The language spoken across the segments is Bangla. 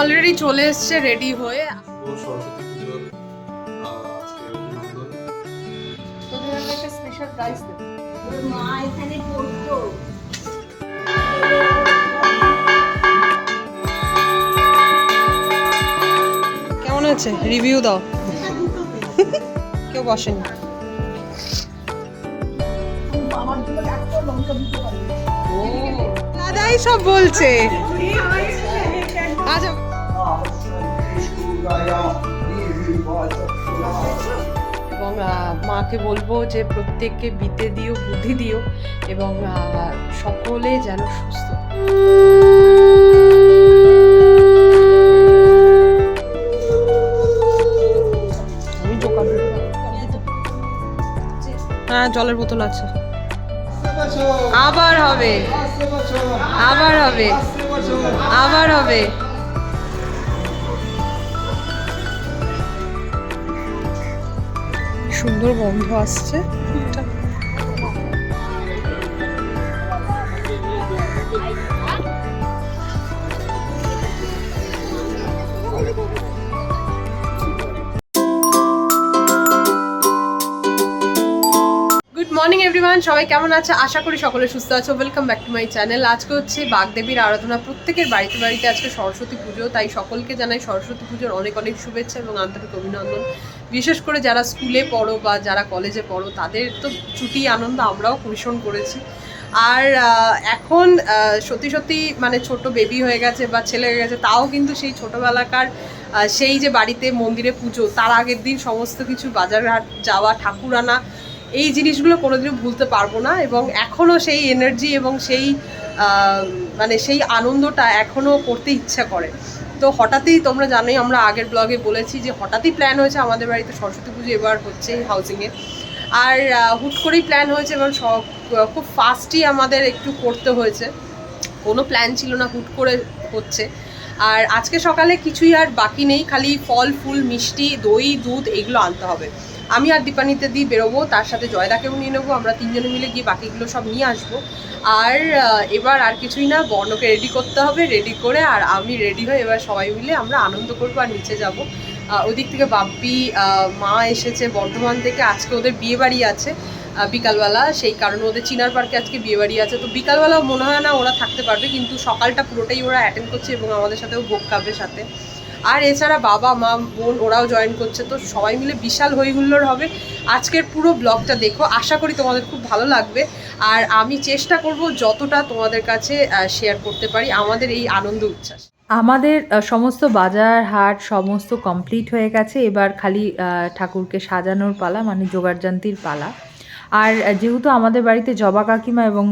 অলরেডি চলে এসছে রেডি হয়ে। মা এখানে পড়তো কেমন আছে? রিভিউ দাও। কেউ বসেনি। দাদাই সব বলছে। আচ্ছা এবং মাকে বলব যে প্রত্যেককে বিতে দিও বুদ্ধি দিও এবং সকলে যেন সুস্থ হ্যাঁ জলের বোতল আছে। আবার হবে। আবার হবে। আবার হবে। সুন্দর গন্ধ আসছে। Morning, everyone. সবাই কেমন আছে? আশা করি সকলে সুস্থ আছো। Welcome back to my channel আজকে হচ্ছে বাগদেবীর আরাধনা। প্রত্যেকের বাড়িতে বাড়িতে আজকে সরস্বতী পুজো। তাই সকলকে জানাই সরস্বতী পুজোর অনেক অনেক শুভেচ্ছা এবং আন্তরিক অভিনন্দন। বিশেষ করে যারা স্কুলে পড়ো বা যারা কলেজে পড়ো, তাদের তো ছুটি, আনন্দ আমরাও ভীষণ করেছি। আর এখন সত্যি সত্যি মানে ছোট বেবি হয়ে গেছে বা ছেলে হয়ে গেছে, তাও কিন্তু সেই ছোটোবেলাকার সেই যে বাড়িতে মন্দিরে পুজো, তার আগের দিন সমস্ত কিছু বাজারঘাট যাওয়া ঠাকুর আনা এই জিনিসগুলো কোনোদিনও ভুলতে পারব না এবং এখনও সেই এনার্জি এবং সেই মানে সেই আনন্দটা এখনও করতে ইচ্ছা করে। তো হঠাৎই তোমরা জানোই, আমরা আগের ব্লগে বলেছি যে হঠাৎই প্ল্যান হয়েছে আমাদের বাড়িতে সরস্বতী পুজো, এবার হচ্ছে হাউজিংয়ে আর হুট করেই প্ল্যান হয়েছে এবং সব খুব ফাস্টই আমাদের একটু করতে হয়েছে। কোনো প্ল্যান ছিল না, হুট করে হচ্ছে। আর আজকে সকালে কিছুই আর বাকি নেই, খালি ফল, ফুল, মিষ্টি, দই, দুধ, এগুলো আনতে হবে। আমি আর দীপানিতে দিয়ে বেরোবো, তার সাথে জয়দাকেও নিয়ে নেব, আমরা তিনজনে মিলে গিয়ে বাকিগুলো সব নিয়ে আসব। আর এবার আর কিছুই না, বর্ণকে রেডি করতে হবে রেডি করে আর আমি রেডি হয়ে এবার সবাই মিলে আমরা আনন্দ করব আর নিচে যাব। ওদিক থেকে বাপ্পি মা এসেছে বর্ধমান থেকে, আজকে ওদের বিয়ে বাড়ি আছে বিকালবেলা, সেই কারণে ওদের চিনার পার্কে আজকে বিয়ে বাড়ি আছে। তো বিকালবেলা মনে হয় না ওরা থাকতে পারবে, কিন্তু সকালটা পুরোটাই ওরা অ্যাটেন্ড করছে এবং আমাদের সাথেও ভোগ খাবে সাথে। আর এছাড়া বাবা, মা, বোন ওরাও জয়েন করছে, তো সবাই মিলে বিশাল হইহুল্লোড় হবে। আজকের পুরো ব্লগটা দেখো, আশা করি তোমাদের খুব ভালো লাগবে। আর আমি চেষ্টা করব যতটা তোমাদের কাছে শেয়ার করতে পারি, আমাদের এই আনন্দ উচ্ছ্বাস। আমাদের সমস্ত বাজার হাট সমস্ত কমপ্লিট হয়ে গেছে, এবার খালি ঠাকুরকে সাজানোর পালা মানে যোগাড়যন্ত্রীর পালা। আর যেহেতু আমাদের বাড়িতে জবা কাকিমা এবং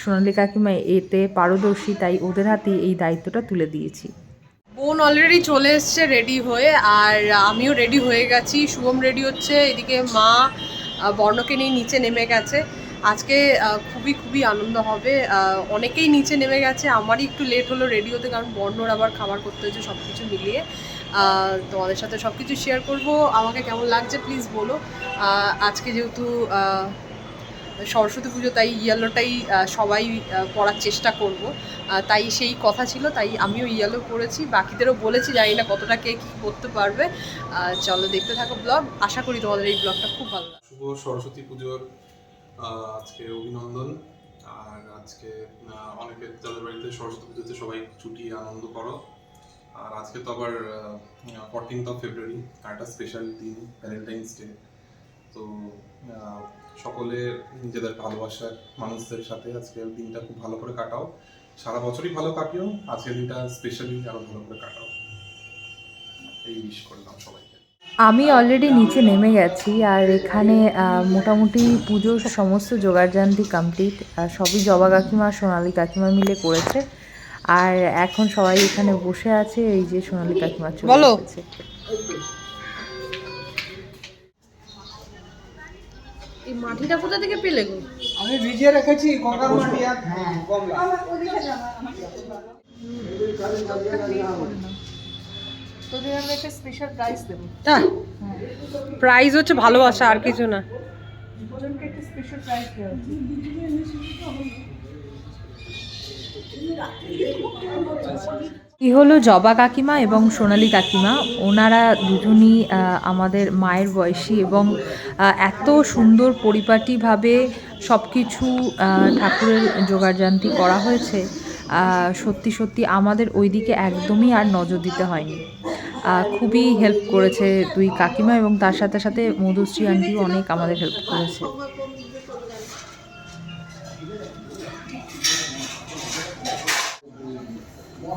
সোনালী কাকিমা এতে পারদর্শী, তাই ওদের হাতে এই দায়িত্বটা তুলে দিয়েছি। বোন অলরেডি চলে এসছে রেডি হয়ে, আর আমিও রেডি হয়ে গেছি। শুভম রেডি হচ্ছে, এদিকে মা বর্ণকে নিয়ে নিচে নেমে গেছে। আজকে খুবই খুবই আনন্দ হবে। অনেকেই নিচে নেমে গেছে, আমারই একটু লেট হলো রেডি হতে, কারণ বর্ণর আবার খাবার করতে হয়েছে সব কিছু মিলিয়ে তোমাদের সাথে সব কিছু শেয়ার করব। আমাকে কেমন লাগছে প্লিজ বলো। আজকে যেহেতু সরস্বতী পুজো তাই ইয়েলোটাই সবাই পরার চেষ্টা করব। তাই সেই কথা ছিল তাই আমিও ইয়েলো পরেছি বাকিদেরও বলেছি জানি না কতটা কে কী করতে পারবে। চলো দেখতে থাকো ব্লগ। আশা করি তোমাদের এই ব্লগটা খুব ভালো লাগবে। শুভ সরস্বতী পুজোর আজকে অভিনন্দন। আর আজকে আহ, অনেকে যাদের বাড়িতে সরস্বতী পুজোতে সবাই ছুটি আনন্দ করো। আর আজকে তো আবার ফোরটিন্থ অফ ফেব্রুয়ারি একটা স্পেশাল দিন ভ্যালেন্টাইন্স ডে তো আহ, সকলে নিজেদের ভালোবাসার মানুষদের সাথে আজকের দিনটা খুব ভালো করে কাটাও। সারা বছরই ভালো কাটিও আজকের দিনটা স্পেশালি আরও ভালো করে কাটাও। এই উইশ করলাম সবাইকে। আমি অলরেডি নিচে নেমে গেছি আর এখানে আহ, মোটামুটি পুজোর সমস্ত যোগাড়যন্ত্রী কমপ্লিট সবই জবা কাকিমা সোনালী কাকিমা মিলে করেছে। আর এখন সবাই এখানে বসে আছে এই যে সোনালী কাকিমা চলে এসেছে। এই মাটিটা কোথা থেকে পেলে গো? আমি ভিজিয়ে রেখেছি গঙ্গার মাটি আর কমলা তোদের আমি একটা স্পেশাল প্রাইজ দেবো। প্রাইজ হচ্ছে ভালোবাসা আর কিছু না। দুজনকে একটা স্পেশাল প্রাইজ দেওয়া হচ্ছে। এই হলো জবা কাকিমা এবং সোনালি কাকিমা? ওনারা দুজনই আমাদের মায়ের বয়সী এবং এত সুন্দর পরিপাটিভাবে সব কিছু ঠাকুরের জোগাড়জান্তি করা হয়েছে। সত্যি সত্যি আমাদের ওইদিকে একদমই আর নজর দিতে হয়নি। খুবই হেল্প করেছে দুই কাকিমা এবং তার সাথে সাথে মধুশ্রী আন্টিও অনেক আমাদের হেল্প করেছে।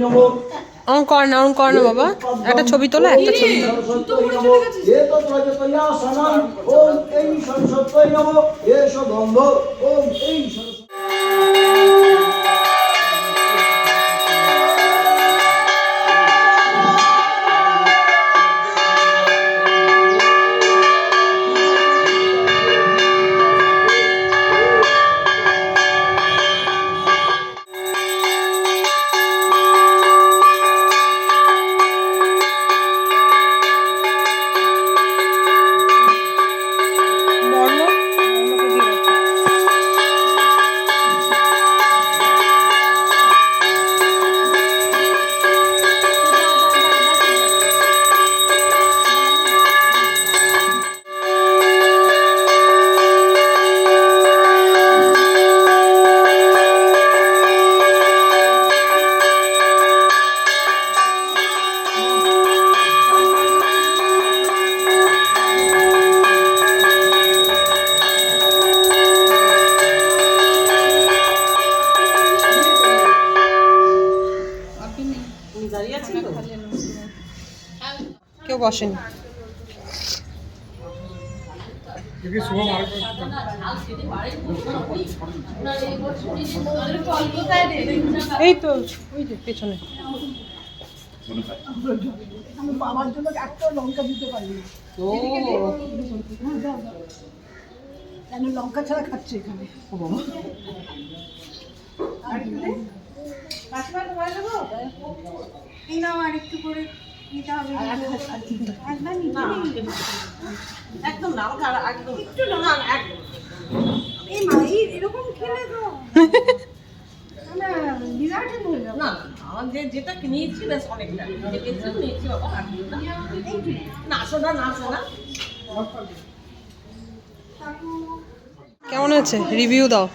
নম অঙ্ক কর না অঙ্ক কর না বাবা। একটা ছবি তোলা একটা ছবি তোলা। সরস্বত্যই নম। বসেনি এই তো ওই যে পেছনে। বাবার জন্য একটা লঙ্কা দিতে পারিনি কেন লঙ্কা ছাড়া খাচ্ছে এখানে এই নাও আর একটু করে? একদম না নিয়েছি বেশ অনেকটা নিয়েছি না শোনা না শোনা কেমন আছে? রিভিউ দাও।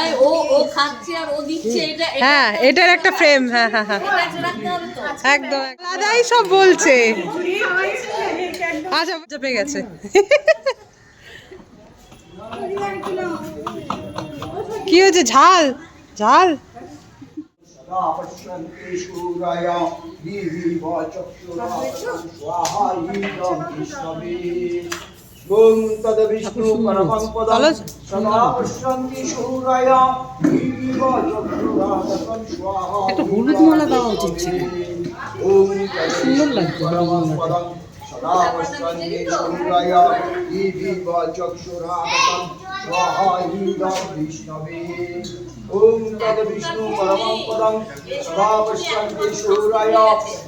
এই ও ও খাচ্ছে আর ও দিচ্ছে এটা হ্যাঁ এটার একটা ফ্রেম হ্যাঁ হ্যাঁ হ্যাঁ। একদম দাদাই সব বলছে। আচ্ছা চেপে গেছে। কি হয়েছে? ঝাল ঝাল। সদা ওম তদ বিষ্ণু পরমং পদম সদা পশ্যন্তি সূর্যয় একটা হলুদ মালা দেওয়া উচিত ছিল। সুন্দর লাগতো হলুদ মালা विष्णवे ॐ तद् विष्णु परमं पदं सदा पश्यन्ति शूराय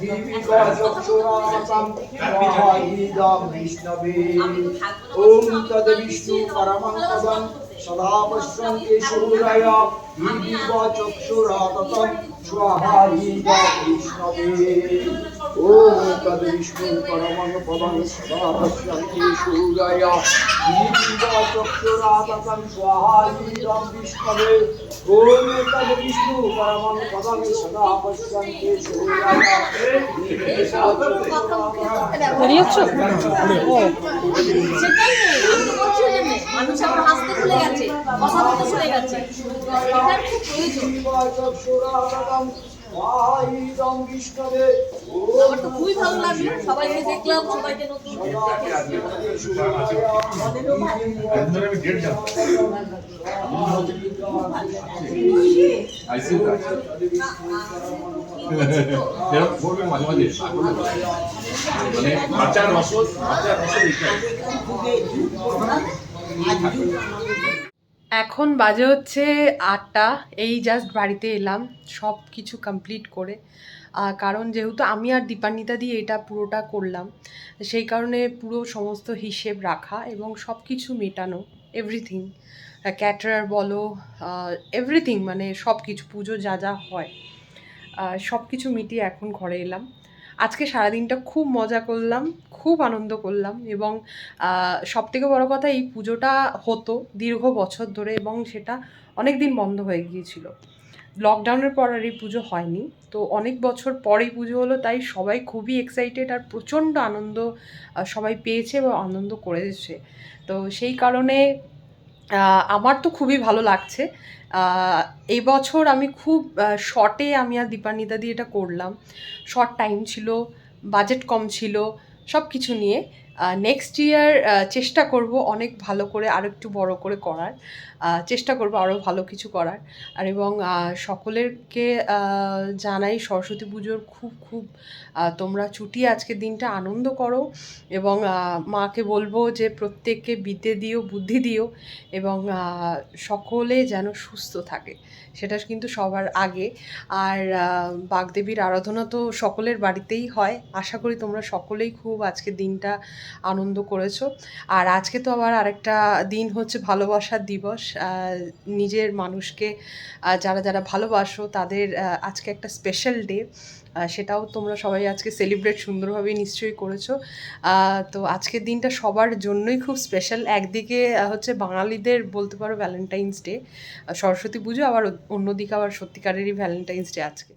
दीपिका चक्षुरासं स्वाहा ईदं विष्णवे ॐ तद् विष्णु परमं पदं सदा पश्यन्ति स्वाहायिदा विष्णवे ॐ तद्विष्णु परमपदंस्तापश्यन्तीशूरय चक्षुरातकं स्वाहायिदं विष्णवे ॐ तद्विष्णु परमं पदं सदा पश्यन्ति शूरय Nereye çıktın? মানুষ এখন হাসতে ভুলে গেছে কথা বলতে ভুলে গেছে। এটার খুব প্রয়োজন। আমার তো খুবই ভালো লাগল সবাইকে দেখলাম সবাইকে নতুন এরকম মাঝে মাঝে মানে বাচ্চার রস বাচ্চার রস এখন বাজে হচ্ছে আটটা, এই জাস্ট বাড়িতে এলাম সব কিছু কমপ্লিট করে কারণ যেহেতু আমি আর দীপান্বিতা দিয়ে এটা পুরোটা করলাম, সেই কারণে পুরো সমস্ত হিসেব রাখা এবং সব কিছু মেটানো এভরিথিং ক্যাটারার বলো এভরিথিং মানে সব কিছু পুজো যা যা হয়। সব কিছু মিটিয়ে এখন ঘরে এলাম। আজকে সারাদিনটা খুব মজা করলাম, খুব আনন্দ করলাম এবং সব থেকে বড় কথা এই পুজোটা হতো দীর্ঘ বছর ধরে এবং সেটা অনেক দিন বন্ধ হয়ে গিয়েছিল। লকডাউনের পর আর এই পুজো হয়নি। তো অনেক বছর পরেই পুজো হলো, তাই সবাই খুবই এক্সাইটেড আর প্রচণ্ড আনন্দ সবাই পেয়েছে এবং আনন্দ করেছে। তো সেই কারণে আমার তো খুবই ভালো লাগছে। আহ, এই বছর আমি খুব শর্টে আমি আর দীপানিদা দিয়ে এটা করলাম। শর্ট টাইম ছিল বাজেট কম ছিল সব কিছু নিয়ে। নেক্সট ইয়ার চেষ্টা করব অনেক ভালো করে আরও একটু বড় করে করার। চেষ্টা করব আরও ভালো কিছু করার। আর এবং সকলেরকে জানাই সরস্বতী পুজোর খুব খুব তোমরা ছুটি আজকের দিনটা আনন্দ করো এবং মাকে বলব যে প্রত্যেককে বিদ্যে দিও, বুদ্ধি দিও এবং সকলে যেন সুস্থ থাকে। সেটা কিন্তু সবার আগে। আর বাগদেবীর আরাধনা তো সকলের বাড়িতেই হয়। আশা করি তোমরা সকলেই খুব আজকের দিনটা আনন্দ করেছ। আর আজকে তো আবার আরেকটা দিন হচ্ছে ভালোবাসার দিবস। নিজের মানুষকে যারা যারা ভালোবাসো তাদের আজকে একটা স্পেশাল ডে সেটাও তোমরা সবাই আজকে সেলিব্রেট সুন্দরভাবে নিশ্চয়ই করেছ। তো আজকের দিনটা সবার জন্যই খুব স্পেশাল একদিকে হচ্ছে বাঙালিদের বলতে পারো ভ্যালেন্টাইন্স ডে সরস্বতী পুজো, আবার অন্যদিকে আবার সত্যিকারেরই ভ্যালেন্টাইন্স ডে আজকে।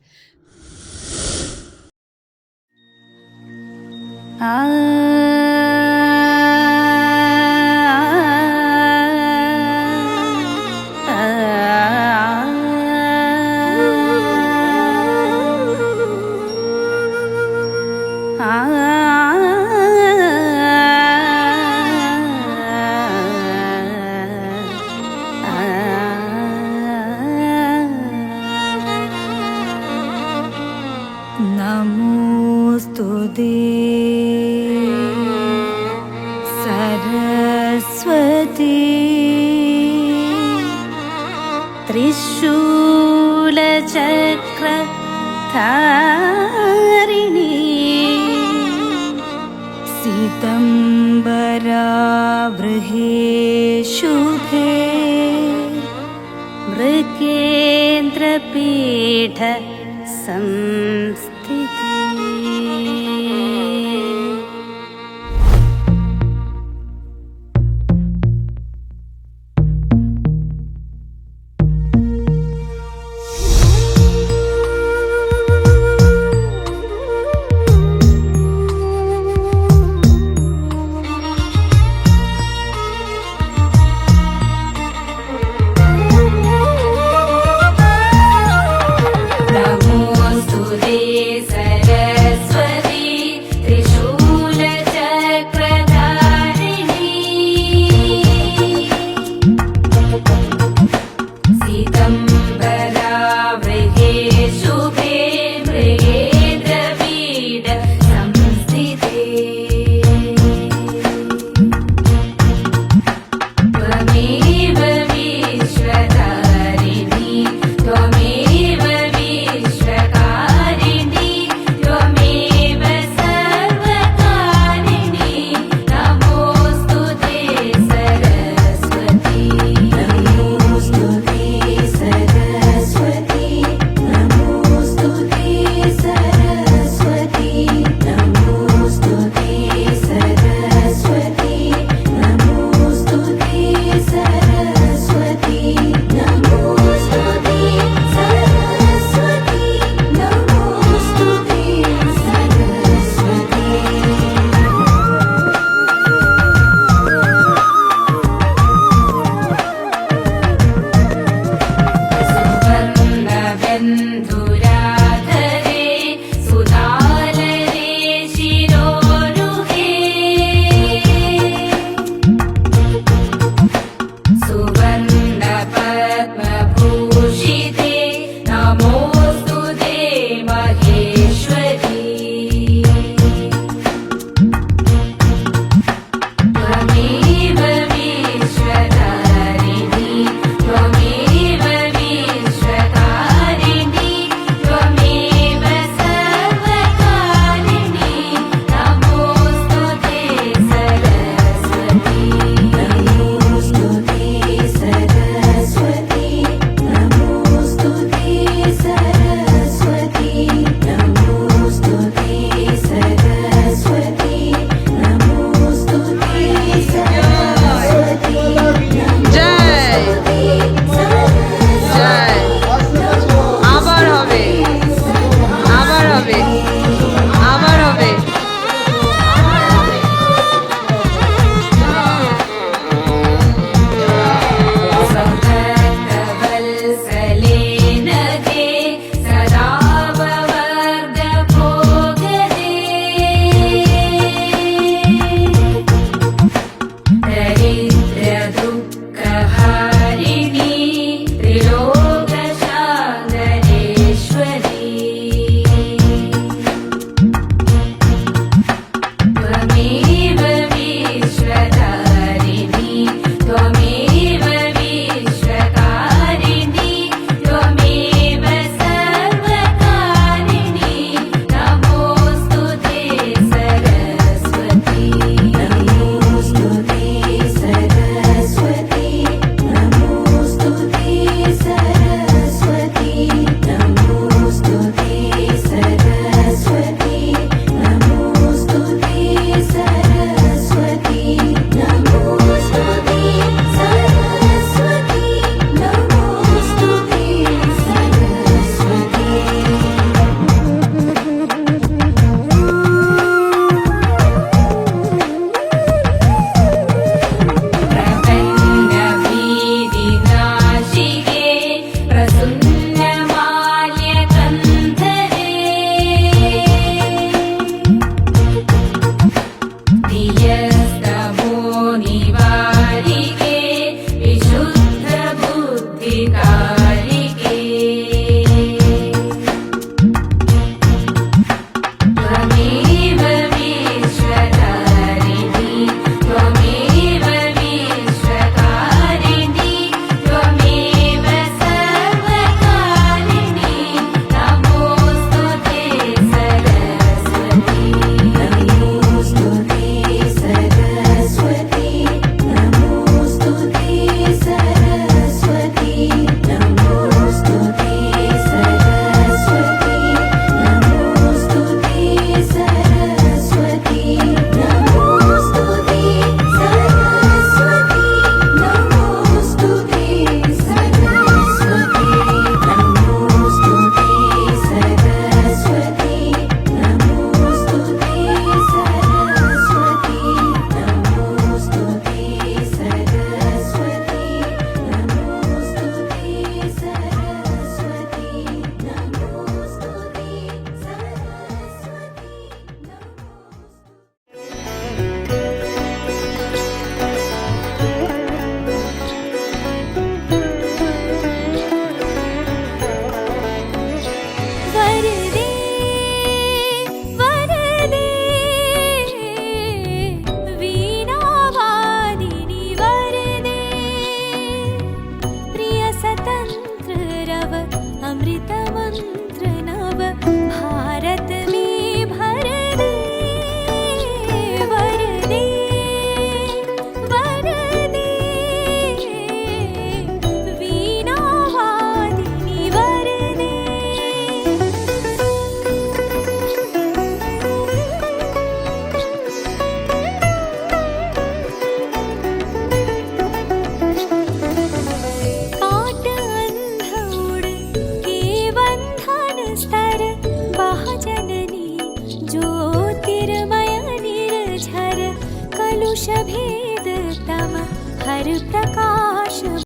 আ सरस्वती त्रिशूलचक्रधारिणी। सितम्बरावृहे शुभे मृगेन्द्रपीठ संस्थिति